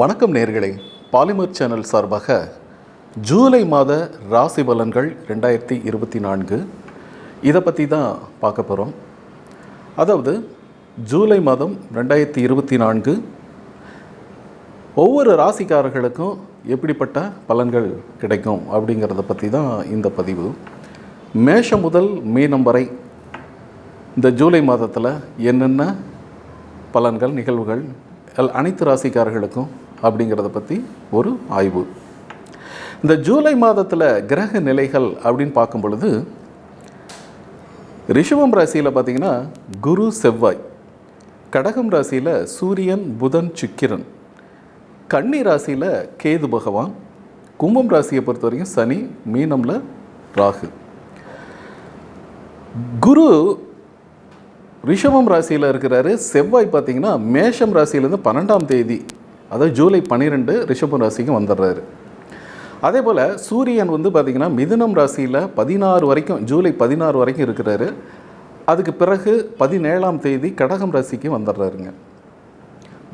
வணக்கம் நேர்களே. Polymer channel சார்பாக ஜூலை மாத ராசி பலன்கள் ரெண்டாயிரத்தி இருபத்தி நான்கு. இதை பற்றி தான் பார்க்க போகிறோம் அதாவது ஜூலை மாதம் ரெண்டாயிரத்தி இருபத்தி நான்கு. ஒவ்வொரு ராசிக்காரர்களுக்கும் எப்படிப்பட்ட பலன்கள் கிடைக்கும் அப்படிங்கிறத பற்றி தான் இந்த பதிவு. மேஷம் முதல் மீனம் வரை இந்த ஜூலை மாதத்தில் என்னென்ன பலன்கள் நிகழ்வுகள் எல் அனைத்து ராசிக்காரர்களுக்கும் அப்படிங்கிறத பற்றி ஒரு ஆய்வு. இந்த ஜூலை மாதத்தில் கிரக நிலைகள் அப்படின்னு பார்க்கும் பொழுது ரிஷபம் ராசியில் பார்த்தீங்கன்னா குரு செவ்வாய். கடகம் ராசியில் சூரியன் புதன் சுக்கிரன். கன்னி ராசியில் கேது பகவான். கும்பம் ராசியை பொறுத்த வரைக்கும் சனி மீனமில் ராகு. குரு ரிஷபம் ராசியில் இருக்கிறாரு. செவ்வாய் பார்த்தீங்கன்னா மேஷம் ராசியிலேருந்து பன்னெண்டாம் தேதி அதாவது ஜூலை பன்னிரெண்டு ரிஷபம் ராசிக்கு வந்துடுறாரு. அதே போல் சூரியன் வந்து பார்த்திங்கன்னா மிதுனம் ராசியில் பதினாறு வரைக்கும் ஜூலை பதினாறு வரைக்கும் இருக்கிறாரு. அதுக்கு பிறகு பதினேழாம் தேதி கடகம் ராசிக்கு வந்துடுறாருங்க.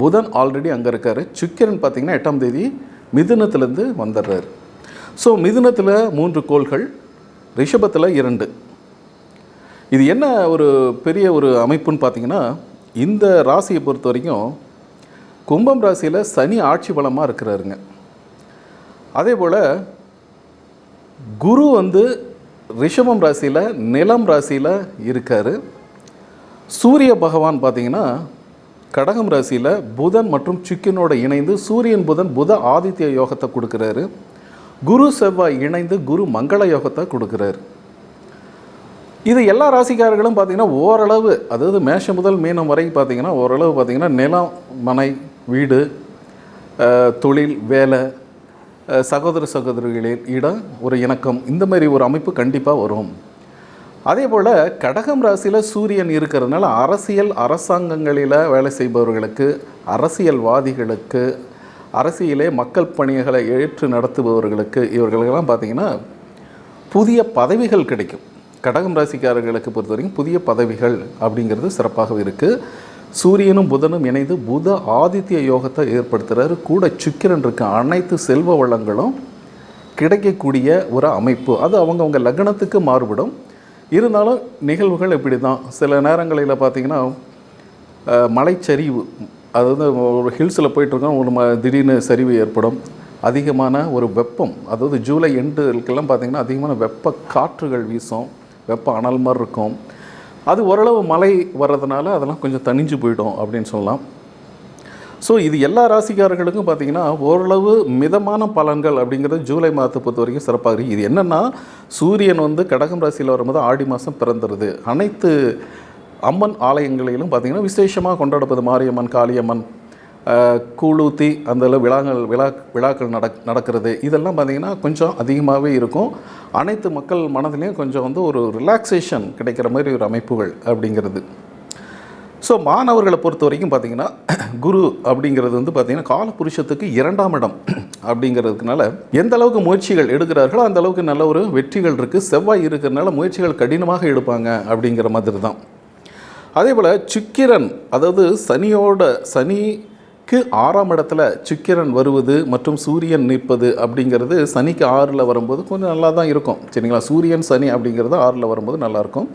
புதன் ஆல்ரெடி அங்கே இருக்கார். சுக்கிரன் பார்த்திங்கன்னா எட்டாம் தேதி மிதுனத்துலேருந்து வந்துடுறாரு. ஸோ மிதுனத்தில் மூன்று கோள்கள் ரிஷபத்தில் இரண்டு. இது என்ன ஒரு பெரிய ஒரு அமைப்புன்னு பார்த்தீங்கன்னா இந்த ராசியை பொறுத்த வரைக்கும் கும்பம் ராசியில் சனி ஆட்சி பலமாக இருக்கிறாருங்க. அதே போல் குரு வந்து ரிஷபம் ராசியில் நிலம் ராசியில் இருக்கார். சூரிய பகவான் பார்த்தீங்கன்னா கடகம் ராசியில் புதன் மற்றும் சுக்கினோட இணைந்து சூரியன் புதன் புத ஆதித்ய யோகத்தை கொடுக்குறாரு. குரு செவ்வாய் இணைந்து குரு மங்கள யோகத்தை கொடுக்குறாரு. இது எல்லா ராசிக்காரர்களும் பார்த்தீங்கன்னா ஓரளவு அதாவது மேஷம் முதல் மீனம் வரை பார்த்திங்கன்னா ஓரளவு பார்த்தீங்கன்னா நிலம் மனை வீடு தொழில் வேலை சகோதர சகோதரிகளில் இடம் ஒரு இணக்கம் இந்த மாதிரி ஒரு அமைப்பு கண்டிப்பாக வரும். அதே போல் கடகம் ராசியில் சூரியன் இருக்கிறதுனால அரசியல் அரசாங்கங்களில் வேலை செய்பவர்களுக்கு அரசியல்வாதிகளுக்கு அரசியலே மக்கள் பணிகளை ஏற்று நடத்துபவர்களுக்கு இவர்களுக்கெல்லாம் பார்த்திங்கன்னா புதிய பதவிகள் கிடைக்கும். கடகம் ராசிக்காரர்களுக்கு பொறுத்த வரைக்கும் புதிய பதவிகள் அப்படிங்கிறது சிறப்பாக இருக்குது சூரியனும் புதனும் இணைந்து புத ஆதித்ய யோகத்தை ஏற்படுத்துகிறாரு கூட சுக்கிரன் இருக்க அனைத்து செல்வ வளங்களும் கிடைக்கக்கூடிய ஒரு அமைப்பு. அது அவங்கவுங்க லக்னத்துக்கு மாறுபடும். இருந்தாலும் நிகழ்வுகள் இப்படி தான் சில நேரங்களில் பார்த்திங்கன்னா மலைச்சரிவு. மலைச்சரிவு அதாவது ஒரு ஹில்ஸில் போயிட்டுருக்கோம். ஒரு ம திடீர்னு சரிவு ஏற்படும். அதிகமான ஒரு வெப்பம். அதாவது ஜூலை எண்டுக்கெல்லாம் பார்த்திங்கன்னா அதிகமான வெப்ப காற்றுகள் வீசும். வெப்ப அனல் மாதிரி இருக்கும். அது ஓரளவு மழை வர்றதுனால அதெல்லாம் கொஞ்சம் தணிஞ்சு போயிடும் அப்படின்னு சொல்லலாம். ஸோ இது எல்லா ராசிக்காரர்களுக்கும் பார்த்தீங்கன்னா ஓரளவு மிதமான பலன்கள் அப்படிங்கிறது ஜூலை மாதத்தை பொறுத்த வரைக்கும் சிறப்பாக இருக்குது இது என்னென்னா சூரியன் வந்து கடகம் ராசியில் வரும்போது ஆடி மாதம் பிறந்துருது. அனைத்து அம்மன் ஆலயங்களிலும் பார்த்திங்கன்னா விசேஷமாக கொண்டாடப்படுது. மாரியம்மன் காளியம்மன் கூழூத்தி அந்த அளவு விழாக்கள் விழா விழாக்கள் நடக் நடக்கிறது. இதெல்லாம் பார்த்திங்கன்னா கொஞ்சம் அதிகமாகவே இருக்கும். அனைத்து மக்கள் மனதிலையும் கொஞ்சம் வந்து ஒரு ரிலாக்ஸேஷன் கிடைக்கிற மாதிரி ஒரு அமைப்புகள் அப்படிங்கிறது. ஸோ மாணவர்களை பொறுத்த வரைக்கும் பார்த்தீங்கன்னா குரு அப்படிங்கிறது வந்து பார்த்திங்கன்னா காலபுருஷத்துக்கு இரண்டாம் இடம் அப்படிங்கிறதுனால எந்த அளவுக்கு முயற்சிகள் எடுக்கிறார்களோ அந்த அளவுக்கு நல்ல ஒரு வெற்றிகள் இருக்குது செவ்வாய் இருக்கிறதுனால முயற்சிகள் கடினமாக எடுப்பாங்க அப்படிங்கிற மாதிரி தான். அதே போல் சுக்கிரன் அதாவது சனியோட சனி சனிக்கு ஆறாம் இடத்துல சுக்கிரன் வருவது மற்றும் சூரியன் நிற்பது அப்படிங்கிறது சனிக்கு ஆறில் வரும்போது கொஞ்சம் நல்லா தான் இருக்கும். சரிங்களா? சூரியன் சனி அப்படிங்கிறது ஆறில் வரும்போது நல்லாயிருக்கும்.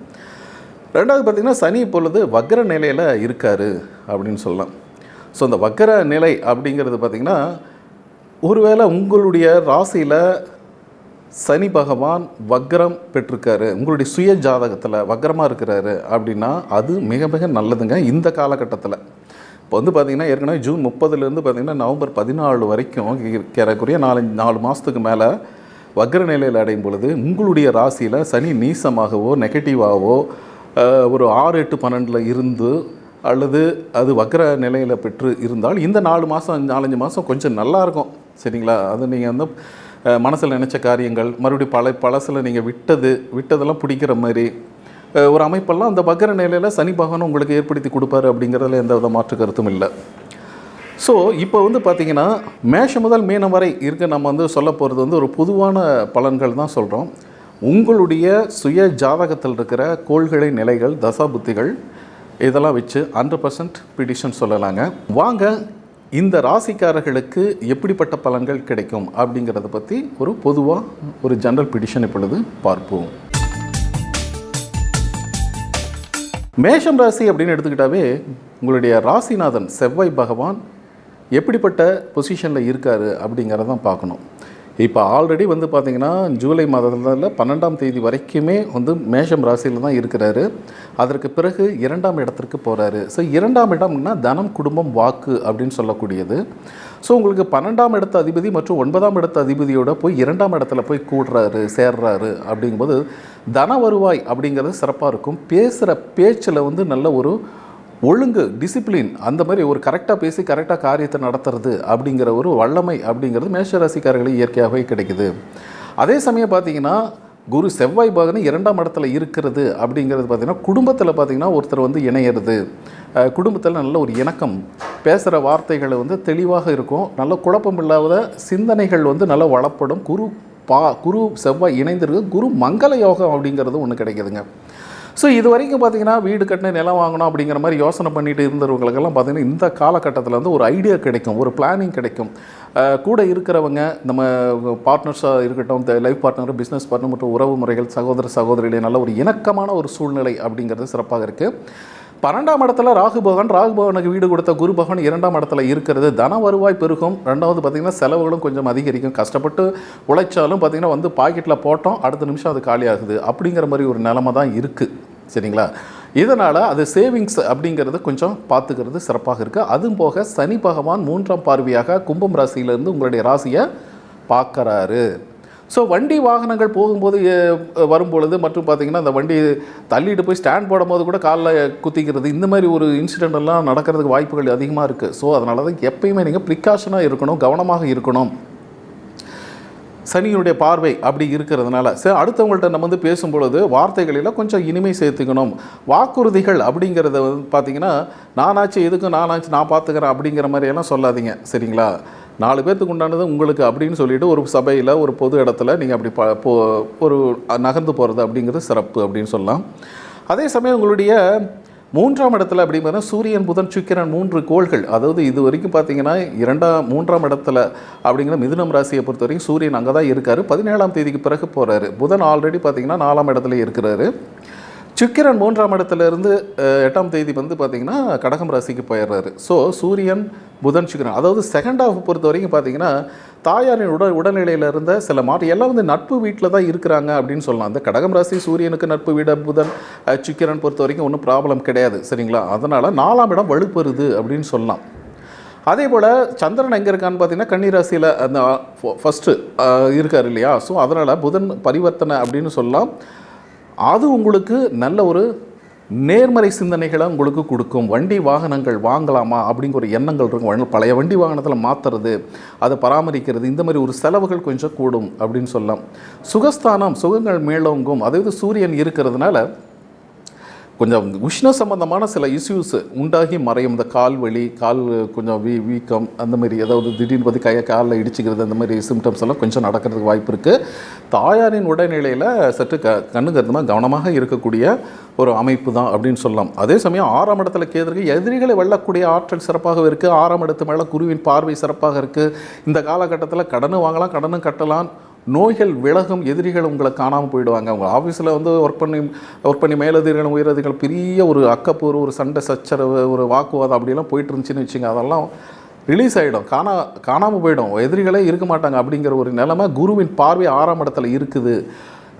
ரெண்டாவது பார்த்திங்கன்னா சனி இப்பொழுது வக்ர நிலையில் இருக்கார் அப்படின்னு சொல்லலாம். ஸோ அந்த வக்ர நிலை அப்படிங்கிறது பார்த்திங்கன்னா ஒருவேளை உங்களுடைய ராசியில் சனி பகவான் வக்ரம் பெற்றிருக்காரு உங்களுடைய சுய ஜாதகத்தில் வக்ரமாக இருக்கிறாரு அப்படின்னா அது மிக மிக நல்லதுங்க இந்த காலகட்டத்தில். இப்போ வந்து பார்த்திங்கன்னா ஏற்கனவே ஜூன் முப்பதுலேருந்து பார்த்திங்கன்னா நவம்பர் பதினாலு வரைக்கும் ஏறக்குறைய நாலு நாலு மாதத்துக்கு மேலே வக்ர நிலையில் அடையும் பொழுது உங்களுடைய ராசியில் சனி நீசமாகவோ நெகட்டிவாகவோ ஒரு ஆறு எட்டு பன்னெண்டில் இருந்து அல்லது அது வக்ர நிலையில் பெற்று இருந்தால் இந்த நாலு மாதம் நாலஞ்சு மாதம் கொஞ்சம் நல்லா இருக்கும். சரிங்களா? அது நீங்கள் வந்து மனசில் நினச்ச காரியங்கள் மறுபடியும் பல பழசில் நீங்கள் விட்டது விட்டதெல்லாம் பிடிக்கிற மாதிரி ஒரு அமைப்பெல்லாம் அந்த வக்ர நிலையில் சனி பகவான் உங்களுக்கு ஏற்படுத்தி கொடுப்பாரு அப்படிங்கிறதுல எந்த வித மாற்று கருத்தும் இல்லை. ஸோ இப்போ வந்து பார்த்தீங்கன்னா மேஷம் முதல் மீனம் வரை இருக்க நம்ம வந்து சொல்ல போகிறது வந்து ஒரு பொதுவான பலன்கள் தான் சொல்கிறோம் உங்களுடைய சுய ஜாதகத்தில் இருக்கிற கோள்களை நிலைகள் தசா புத்திகள் இதெல்லாம் வச்சு ஹண்ட்ரட் பர்சன்ட் பிடிஷன் சொல்லலாங்க. வாங்க இந்த ராசிக்காரர்களுக்கு எப்படிப்பட்ட பலன்கள் கிடைக்கும் அப்படிங்கிறத பற்றி ஒரு பொதுவாக ஒரு ஜென்ரல் பிடிஷன் இப்பொழுது பார்ப்போம். மேஷம் ராசி அப்படின்னு எடுத்துக்கிட்டாவே உங்களுடைய ராசிநாதன் செவ்வாய் பகவான் எப்படிப்பட்ட பொசிஷனில் இருக்கார் அப்படிங்கிறதான் பார்க்கணும். இப்போ ஆல்ரெடி வந்து பார்த்திங்கன்னா ஜூலை மாதத்தில் பன்னெண்டாம் தேதி வரைக்குமே வந்து மேஷம் ராசியில் தான் இருக்கிறாரு. அதற்கு பிறகு இரண்டாம் இடத்திற்கு போகிறாரு ஸோ இரண்டாம் இடம்னா தனம் குடும்பம் வாக்கு அப்படின்னு சொல்லக்கூடியது. ஸோ உங்களுக்கு பன்னெண்டாம் இடத்து அதிபதி மற்றும் ஒன்பதாம் இடத்த அதிபதியோட போய் இரண்டாம் இடத்துல போய் கூடுறாரு சேர்றாரு அப்படிங்கும்போது தன வருவாய் அப்படிங்கிறது சிறப்பாக இருக்கும். பேசுகிற பேச்சில் வந்து நல்ல ஒரு ஒழுங்கு டிசிப்ளின் அந்த மாதிரி ஒரு கரெக்டாக பேசி கரெக்டாக காரியத்தை நடத்துறது அப்படிங்கிற ஒரு வல்லமை அப்படிங்கிறது மேஷராசிக்காரர்களுக்கு இயற்கையாகவே கிடைக்குது. அதே சமயம் பார்த்தீங்கன்னா குரு செவ்வாய் பாகனு இரண்டாம் இடத்துல இருக்கிறது அப்படிங்கிறது பார்த்தீங்கன்னா குடும்பத்தில் பார்த்தீங்கன்னா ஒருத்தர் வந்து இணையிறது. குடும்பத்தில் நல்ல ஒரு இணக்கம் பேசுகிற வார்த்தைகள் வந்து தெளிவாக இருக்கும். நல்ல குழப்பம் இல்லாத சிந்தனைகள் வந்து நல்லா வளப்படும். குரு பா குரு செவ்வாய் இணைந்திருக்கு. குரு மங்கள யோகம் அப்படிங்கிறது ஒன்று கிடைக்குதுங்க. ஸோ இது வரைக்கும் பார்த்தீங்கன்னா வீடு கட்டின நிலம் வாங்கணும் அப்படிங்கிற மாதிரி யோசனை பண்ணிட்டு இருந்தவங்களுக்கெல்லாம் பார்த்தீங்கன்னா இந்த காலகட்டத்தில் வந்து ஒரு ஐடியா கிடைக்கும் ஒரு பிளானிங் கிடைக்கும். கூட இருக்கிறவங்க நம்ம பார்ட்னர்ஸாக இருக்கட்டும் லைஃப் பார்ட்னர் பிஸ்னஸ் பார்ட்னர் மற்றும் உறவு முறைகள் சகோதர சகோதரிகளே நல்ல ஒரு இணக்கமான ஒரு சூழ்நிலை அப்படிங்கிறது சிறப்பாக இருக்குது பன்னெண்டாம் இடத்துல ராகு பகவான் ராகு பகவானுக்கு வீடு கொடுத்த குரு பகவான் இரண்டாம் இடத்துல இருக்கிறது. தன வருவாய் பெருகும். ரெண்டாவது பார்த்திங்கன்னா செலவுகளும் கொஞ்சம் அதிகரிக்கும். கஷ்டப்பட்டு உழைச்சாலும் பார்த்திங்கன்னா வந்து பாக்கெட்டில் போட்டோம். அடுத்த நிமிஷம் அது காலியாகுது அப்படிங்கிற மாதிரி ஒரு நிலமை தான் இருக்குது சரிங்களா? இதனால் அது சேவிங்ஸ் அப்படிங்கிறது கொஞ்சம் பார்த்துக்கிறது சிறப்பாக இருக்குது அதுவும் போக சனி பகவான் மூன்றாம் பார்வையாக கும்பம் ராசியிலேருந்து உங்களுடைய ராசியை பார்க்கறாரு. ஸோ வண்டி வாகனங்கள் போகும்போது வரும்பொழுது மற்றும் பார்த்தீங்கன்னா அந்த வண்டி தள்ளிட்டு போய் ஸ்டாண்ட் போடும்போது கூட காலில் குத்திக்கிறது இந்த மாதிரி ஒரு இன்சிடென்ட் எல்லாம் நடக்கிறதுக்கு வாய்ப்புகள் அதிகமாக இருக்குது ஸோ அதனால தான் எப்பயுமே நீங்கள் ப்ரிகாஷனாக இருக்கணும் கவனமாக இருக்கணும். சனியினுடைய பார்வை அப்படி இருக்கிறதுனால. சரி அடுத்தவங்கள்ட்ட நம்ம வந்து பேசும்பொழுது வார்த்தைகளில் கொஞ்சம் இனிமை சேர்த்துக்கணும். வாக்குறுதிகள் அப்படிங்கிறத வந்து பார்த்தீங்கன்னா நானாச்சு எதுக்கும் நானாச்சு நான் பார்த்துக்கிறேன் அப்படிங்கிற மாதிரியெல்லாம் சொல்லாதீங்க. சரிங்களா? நாலு பேர்த்துக்கு உண்டானது உங்களுக்கு அப்படின்னு சொல்லிட்டு ஒரு சபையில் ஒரு பொது இடத்துல நீங்கள் அப்படி ப போ ஒரு நகர்ந்து போகிறது அப்படிங்கிறது சிறப்பு அப்படின்னு சொல்லலாம். அதே சமயம் உங்களுடைய மூன்றாம் இடத்துல அப்படிங்கிற சூரியன் புதன் சுக்கிரன் மூன்று கோள்கள். அதாவது இது வரைக்கும் பார்த்தீங்கன்னா இரண்டாம் மூன்றாம் இடத்துல அப்படிங்கிற மிதுனம் ராசியை பொறுத்த வரைக்கும் சூரியன் அங்கே தான் இருக்கார். பதினேழாம் தேதிக்கு பிறகு போகிறாரு புதன் ஆல்ரெடி பார்த்தீங்கன்னா நாலாம் இடத்துல இருக்கிறாரு. சுக்கிரன் மூன்றாம் இடத்துல இருந்து எட்டாம் தேதி வந்து பார்த்திங்கன்னா கடகம் ராசிக்கு போயிடுறாரு. ஸோ சூரியன் புதன் சுக்கிரன் அதாவது செகண்ட் ஆஃப் பொறுத்த வரைக்கும் பார்த்தீங்கன்னா தாயாரின் உடல் உடல்நிலையில் இருந்த சில மாற்றம் எல்லாம் வந்து நட்பு வீட்டில் தான் இருக்கிறாங்க அப்படின்னு சொல்லலாம். அந்த கடகம் ராசி சூரியனுக்கு நட்பு வீடு புதன் சுக்கிரன் பொறுத்த வரைக்கும் ஒன்றும் ப்ராப்ளம் கிடையாது சரிங்களா? அதனால் நாலாம் இடம் வலுப்பெறுது அப்படின்னு சொல்லலாம். அதே போல் சந்திரன் எங்கே இருக்கான்னு பார்த்தீங்கன்னா கன்னிராசியில் அந்த ஃபஸ்ட்டு இருக்கார் இல்லையா? ஸோ அதனால் புதன் பரிவர்த்தனை அப்படின்னு சொல்லலாம். அது உங்களுக்கு நல்ல ஒரு நேர்மறை சிந்தனைகளை உங்களுக்கு கொடுக்கும். வண்டி வாகனங்கள் வாங்கலாமா அப்படிங்கிற ஒரு எண்ணங்கள் இருக்கும். பழைய வண்டி வாகனத்தில் மாற்றுறது அதை பராமரிக்கிறது இந்த மாதிரி ஒரு செலவுகள் கொஞ்சம் கூடும் அப்படின்னு சொல்லலாம். சுகஸ்தானம் சுகங்கள் மேலோங்கும். அதாவது சூரியன் இருக்கிறதுனால கொஞ்சம் உஷ்ண சம்பந்தமான சில இஷ்யூஸ் உண்டாகி மறையும். இந்த கால் வலி கால் கொஞ்சம் வீ வீக்கம் அந்த மாதிரி ஏதாவது திடீர்னு பார்த்து கையை காலில் இடிச்சுக்கிறது அந்த மாதிரி சிம்டம்ஸ் எல்லாம் கொஞ்சம் நடக்கிறதுக்கு வாய்ப்பு இருக்குது தாயாரின் உடல்நிலையில் சற்று க கண்ணு கவனமாக இருக்கக்கூடிய ஒரு அமைப்பு தான் அப்படின்னு சொல்லலாம். அதே சமயம் ஆறாம் இடத்துல கேதுருக்கு எதிரிகளை வெல்லக்கூடிய ஆற்றல் சிறப்பாக இருக்குது ஆறாம் இடத்து மேலே குருவின் பார்வை சிறப்பாக இருக்குது இந்த காலகட்டத்தில் கடனும் வாங்கலாம் கடனும் கட்டலாம். நோய்கள் விலகும் எதிரிகள் உங்களை காணாமல் போயிடுவாங்க. உங்கள் ஆஃபீஸில் வந்து ஒர்க் பண்ணி ஒர்க் பண்ணி மேலதிகள் உயரதிகள் பெரிய ஒரு அக்கப்பூர் ஒரு சண்டை சச்சரவு ஒரு வாக்குவாதம் அப்படிலாம் போயிட்டு இருந்துச்சுன்னு வச்சுங்க அதெல்லாம் ரிலீஸ் ஆகிடும் காணா காணாமல் போயிடும். எதிரிகளே இருக்க மாட்டாங்க அப்படிங்கிற ஒரு நிலைமை குருவின் பார்வை ஆறாம் இடத்துல இருக்குது.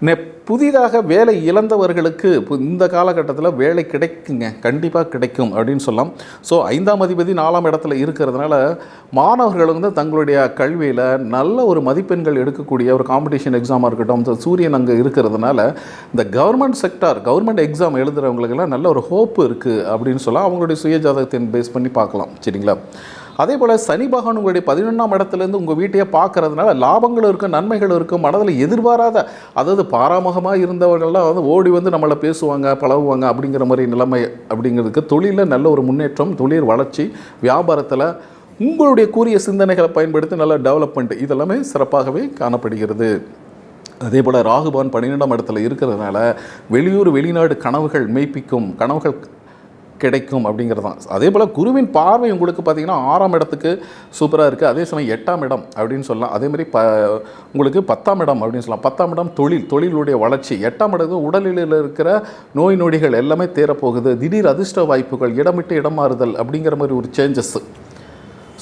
நெ புதிதாக வேலை இழந்தவர்களுக்கு இந்த காலகட்டத்தில் வேலை கிடைக்குங்க. கண்டிப்பாக கிடைக்கும் அப்படின்னு சொல்லலாம். ஸோ ஐந்தாம் அதிபதி நாலாம் இடத்துல இருக்கிறதுனால மாணவர்கள் வந்து தங்களுடைய கல்வியில் நல்ல ஒரு மதிப்பெண்கள் எடுக்கக்கூடிய ஒரு காம்படிஷன் எக்ஸாமாக இருக்கட்டும் சூரியன் அங்கே இருக்கிறதுனால இந்த கவர்மெண்ட் செக்டார் கவர்மெண்ட் எக்ஸாம் எழுதுகிறவங்களுக்கெல்லாம் நல்ல ஒரு ஹோப் இருக்குது அப்படின்னு சொல்லலாம். அவங்களுடைய சுய ஜாதகத்தின் பேஸ் பண்ணி பார்க்கலாம். சரிங்களா? அதே போல் சனி பகவான் உங்களுடைய பதினொன்றாம் இடத்துலேருந்து உங்கள் வீட்டையே பார்க்கறதுனால லாபங்களும் இருக்கும் நன்மைகள் இருக்கும் மனதில் எதிர்பாராத அதாவது பாராமுகமாக இருந்தவர்கள்லாம் வந்து ஓடி வந்து நம்மளை பேசுவாங்க பழகுவாங்க அப்படிங்கிற மாதிரி நிலைமை அப்படிங்கிறதுக்கு தொழிலில் நல்ல ஒரு முன்னேற்றம் தொழில் வளர்ச்சி வியாபாரத்தில் உங்களுடைய கூறிய சிந்தனைகளை பயன்படுத்தி நல்ல டெவலப்மெண்ட் இதெல்லாமே சிறப்பாகவே காணப்படுகிறது. அதே போல் ராகுபான் பன்னிரெண்டாம் இடத்துல இருக்கிறதுனால வெளியூர் வெளிநாடு கனவுகள் மெய்ப்பிக்கும் கனவுகள் கிடைக்கும் அப்படிங்கிறது தான். அதே போல் குருவின் பார்வை உங்களுக்கு பார்த்தீங்கன்னா ஆறாம் இடத்துக்கு சூப்பராக இருக்குது அதே சமயம் எட்டாம் இடம் அப்படின்னு சொல்லலாம். அதே மாதிரி ப உங்களுக்கு பத்தாம் இடம் அப்படின்னு சொல்லலாம். பத்தாம் இடம் தொழில் தொழிலுடைய வளர்ச்சி. எட்டாம் இடத்து உடலில் இருக்கிற நோய் நொடிகள் எல்லாமே தேரப்போகுது. திடீர் அதிர்ஷ்ட வாய்ப்புகள் இடமிட்டு இடம் மாறுதல் அப்படிங்கிற மாதிரி ஒரு சேஞ்சஸ்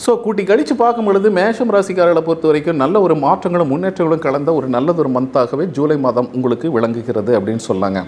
ஸோ கூட்டி கழித்து பார்க்கும் பொழுது மேஷம் ராசிக்காரர்களை பொறுத்த வரைக்கும் நல்ல ஒரு மாற்றங்களும் முன்னேற்றங்களும் கலந்த ஒரு நல்லதொரு மந்தாகவே ஜூலை மாதம் உங்களுக்கு விளங்குகிறது அப்படின்னு சொல்லாங்க.